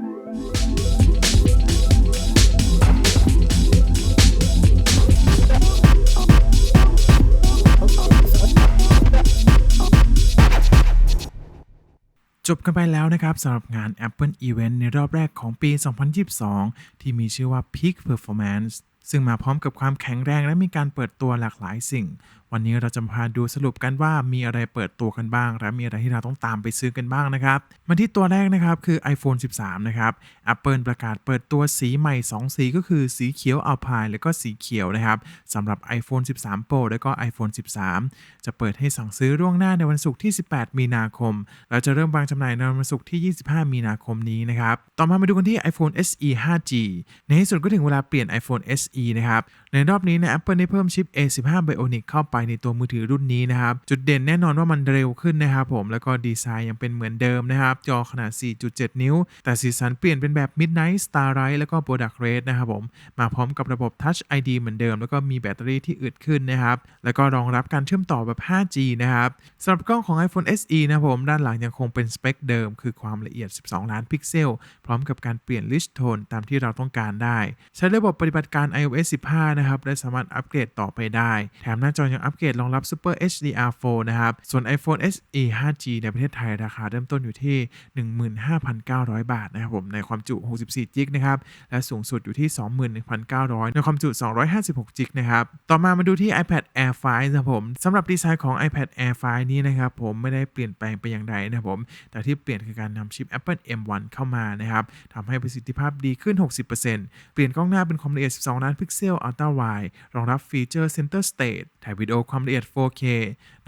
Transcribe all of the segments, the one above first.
จบกันไปแล้วนะครับสำหรับงาน Apple Event ในรอบแรกของปี 2022 ที่มีชื่อว่า Peak Performance ซึ่งมาพร้อมกับความแข็งแรงและมีการเปิดตัวหลากหลายสิ่งวันนี้เราจะมาดูสรุปกันว่ามีอะไรเปิดตัวกันบ้าง และมีอะไรที่เราต้องตามไปซื้อกันบ้างนะครับมาที่ตัวแรกนะครับคือ iPhone 13 นะครับ Apple ประกาศเปิดตัวสีใหม่ 2 สีก็คือสีเขียว Alpine และก็สีเขียวนะครับสำหรับ iPhone 13 Pro และก็ iPhone 13 จะเปิดให้สั่งซื้อล่วงหน้าในวันศุกร์ที่ 18 มีนาคมแล้วจะเริ่มวางจำหน่ายในวันศุกร์ที่ 25 มีนาคมนี้นะครับ ต่อมามาดูกันที่ iPhone SE 5G ในที่สุดก็ถึงเวลาเปลี่ยน iPhone SE นะครับ ในรอบนี้นะ Apple ได้เพิ่มชิป A15 Bionic เข้าไปในตัวมือถือรุ่นนี้นะครับ จุดเด่นแน่นอนว่ามันเร็วขึ้นนะครับผมแล้วก็ดีไซน์ยังเป็นเหมือนเดิมนะครับ จอขนาด 4.7 นิ้ว แต่สีสันเปลี่ยนเป็นแบบ Midnight Starlight แล้วก็ Product Red นะครับผม มาพร้อมกับระบบ Touch ID เหมือนเดิม แล้วก็มีแบตเตอรี่ที่อึดขึ้นนะครับ แล้วก็รองรับการเชื่อมต่อแบบ 5G นะครับสำหรับกล้องของ iPhone SE นะครับผม ด้านหลังยังคงเป็นสเปคเดิม คือความละเอียด 12 ล้านพิกเซล พร้อมกับการเปลี่ยน Rich Tone ตามที่เราต้องการได้ ใช้ระบบปฏิบัติการ iOS 15 นะครับ และสามารถอัปเกรดต่อไปได้ แถมหน้าจอยังอัปเกรดรองรับ Super HDR4 นะครับ ส่วน iPhone SE 5G ในประเทศไทยราคาเริ่มต้นอยู่ที่ 15,900 บาทนะครับผม ในความจุ 64 จิกนะครับ และสูงสุดอยู่ที่ 21,900 ในความจุ 256 จิกนะครับ ต่อมามาดูที่ iPad Air 5นะครับผมสำหรับดีไซน์ของ iPad Air 5 นี้นะครับผมไม่ได้เปลี่ยนแปลงไปอย่างใดนะครับผม แต่ที่เปลี่ยนคือการนำชิป Apple M1 เข้ามานะครับทำให้ประสิทธิภาพดีขึ้น 60%เปลี่ยนกล้องหน้าเป็นความละเอียด 12 ล้านพิกเซล Ultra Wide รองรับฟีเจอร์ Center Stage ถ่ายวิดีโอความละเอียด 4K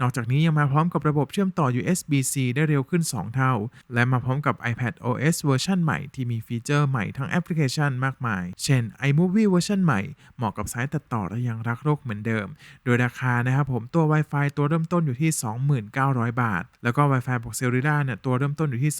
นอกจากนี้ยังมาพร้อมกับระบบเชื่อมต่อ USB-C ได้เร็วขึ้น 2 เท่า และมาพร้อมกับ iPad OS เวอร์ชันใหม่ที่มีฟีเจอร์ใหม่ทั้งแอปพลิเคชันมากมาย เช่น iMovie เวอร์ชันใหม่เหมาะกับสายตัดต่อและยังรักโลกเหมือนเดิม โดยราคานะครับผมตัว Wi-Fi ตัวเริ่มต้นอยู่ที่ 29,000 บาท แล้วก็ Wi-Fi บวก Cellular เนี่ยตัวเริ่มต้นอยู่ที่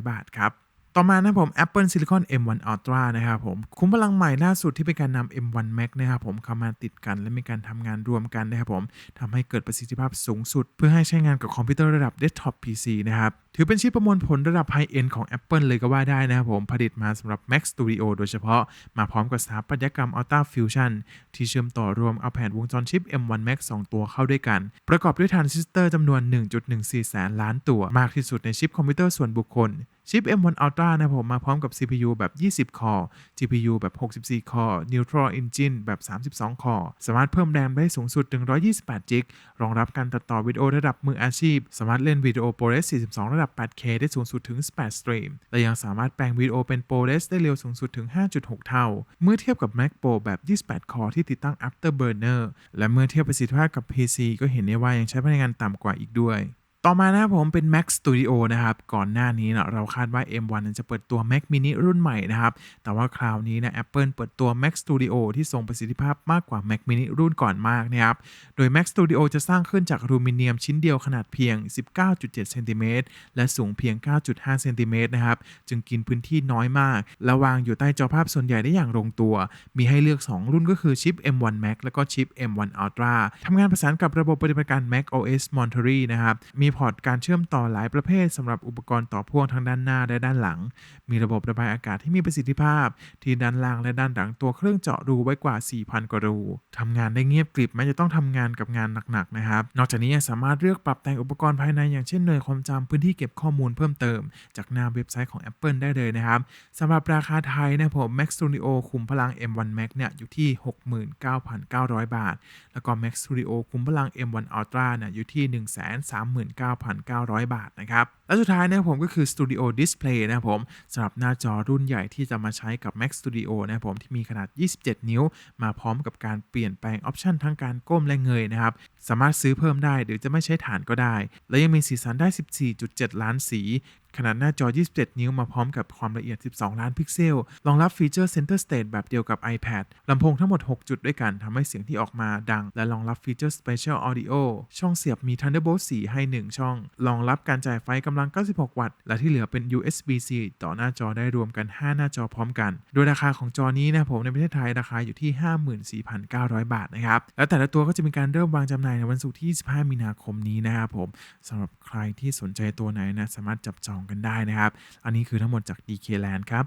25,900 บาทครับ ต่อมานะผม Apple Silicon M1 Ultra นะครับผมคุ้มพลังใหม่ล่าสุดที่เป็นการนำ M1 Max นะครับผมเข้ามาติดกันและมีการทำงานรวมกันนะครับผมทำให้เกิดประสิทธิภาพสูงสุด เพื่อให้ใช้งานกับคอมพิวเตอร์ระดับ Desktop PC นะครับถือเป็นชิปประมวลผลระดับไฮเอ็นของ Apple เลยก็ว่าได้นะครับผม ผลิตมาสำหรับ Mac Studio โดยเฉพาะมาพร้อมกับสถาปัตยกรรม Ultra Fusion ที่เชื่อมต่อรวมเอาแผนวงจรชิป M1 Max 2 ตัวเข้าด้วยกัน ประกอบด้วยทรานซิสเตอร์จำนวน 1.14 แสนล้านตัว มากที่สุดในชิปคอมพิวเตอร์ส่วนบุคคลชิป M1 Ultra นะครับผมมาพร้อมกับ CPU แบบ 20 คอ GPU แบบ 64 คอ Neural Engine แบบ 32 คอ สามารถเพิ่มแรมได้สูงสุด 128 จิก รองรับการตัดต่อวิดีโอระดับมืออาชีพ สามารถเล่นวิดีโอ ProRes 42 ระดับ 8K ได้สูงสุดถึง8สตรีมและยังสามารถแปลงวิดีโอเป็น ProRes ได้เร็วสูงสุดถึง 5.6 เท่า เมื่อเทียบกับ Mac Pro แบบ 28 คอที่ติดตั้ง Afterburner และเมื่อเทียบประสิทธิภาพกับ PC ก็เห็นได้ว่ายังใช้พลังงานต่ำกว่าอีกด้วย ต่อมานะครับผมเป็น Mac Studio นะครับ ก่อนหน้านี้นะเราคาดว่า M1 จะเปิดตัว Mac mini รุ่นใหม่นะครับ แต่ว่าคราวนี้นะ Apple เปิดตัว Mac Studio ที่ทรงประสิทธิภาพมากกว่า Mac mini รุ่นก่อนมากนะครับ โดย Mac Studio จะสร้างขึ้นจากอลูมิเนียมชิ้นเดียวขนาดเพียง 19.7 เซนติเมตรและสูงเพียง 9.5 เซนติเมตรนะครับ จึงกินพื้นที่น้อยมาก และวางอยู่ใต้จอภาพส่วนใหญ่ได้อย่างลงตัว มีให้เลือก 2 รุ่นก็คือชิป M1 Max แล้วก็ชิป M1 Ultra ทำงานประสานกับระบบปฏิบัติการ Mac OS Monterey นะครับมีีพอร์ตการเชื่อมต่อหลายประเภทสำหรับอุปกรณ์ต่อพ่วงทั้งด้านหน้าและด้านหลัง มีระบบระบายอากาศที่มีประสิทธิภาพ ที่ด้านล่างและด้านหลังตัวเครื่องเจาะรูไว้กว่า 4,000 กว่ารูทำงานได้เงียบกริบแม้จะต้องทำงานกับงานหนักๆนะครับ นอกจากนี้ยังสามารถเลือกปรับแต่งอุปกรณ์ภายในอย่างเช่นหน่วยความจำพื้นที่เก็บข้อมูลเพิ่มเติม จากหน้าเว็บไซต์ของ Apple ได้เลยนะครับสำหรับราคาไทยนะผม Mac Studio คุมพลัง M1 Max เนี่ยอยู่ที่ 69,900 บาท แล้วก็ Mac Studio คุมพลัง M1 Ultra เนี่ยอยู่ที่ 130,000 19,900 บาทนะครับ และสุดท้ายนะครับผมก็คือ Studio Display นะครับผมสำหรับหน้าจอรุ่นใหญ่ที่จะมาใช้กับ Mac Studio นะครับผมที่มีขนาด 27 นิ้ว มาพร้อมกับการเปลี่ยนแปลงออปชันทั้งการก้มและเงยนะครับ สามารถซื้อเพิ่มได้หรือจะไม่ใช้ฐานก็ได้ และยังมีสีสันได้ 14.7 ล้านสี ขนาดหน้าจอ 27 นิ้วมาพร้อมกับความละเอียด 12 ล้านพิกเซล รองรับฟีเจอร์ Center Stage แบบเดียวกับ iPad ลำโพงทั้งหมด 6 จุดด้วยกันทำให้เสียงที่ออกมาดัง และรองรับฟีเจอร์ Spatial Audio ช่องเสียบมี Thunderbolt 4 ให้ 1 ช่อง รองรับการจ่ายไฟกำลัง 96 วัตต์ และที่เหลือเป็น USB-C ต่อหน้าจอได้รวมกัน 5 หน้าจอพร้อมกัน โดยราคาของจอนี้นะผมในประเทศไทยราคาอยู่ที่ 54,900 บาทนะครับ แล้วแต่ละตัวก็จะมีการเริ่มวางจำหน่ายในวันศุกร์ที่ 25 มีนาคมนี้นะครับผมสำหรับใครที่สนใจตัวไหนนะสามารถจับจองกันได้นะครับ อันนี้คือทั้งหมดจาก DK Land ครับ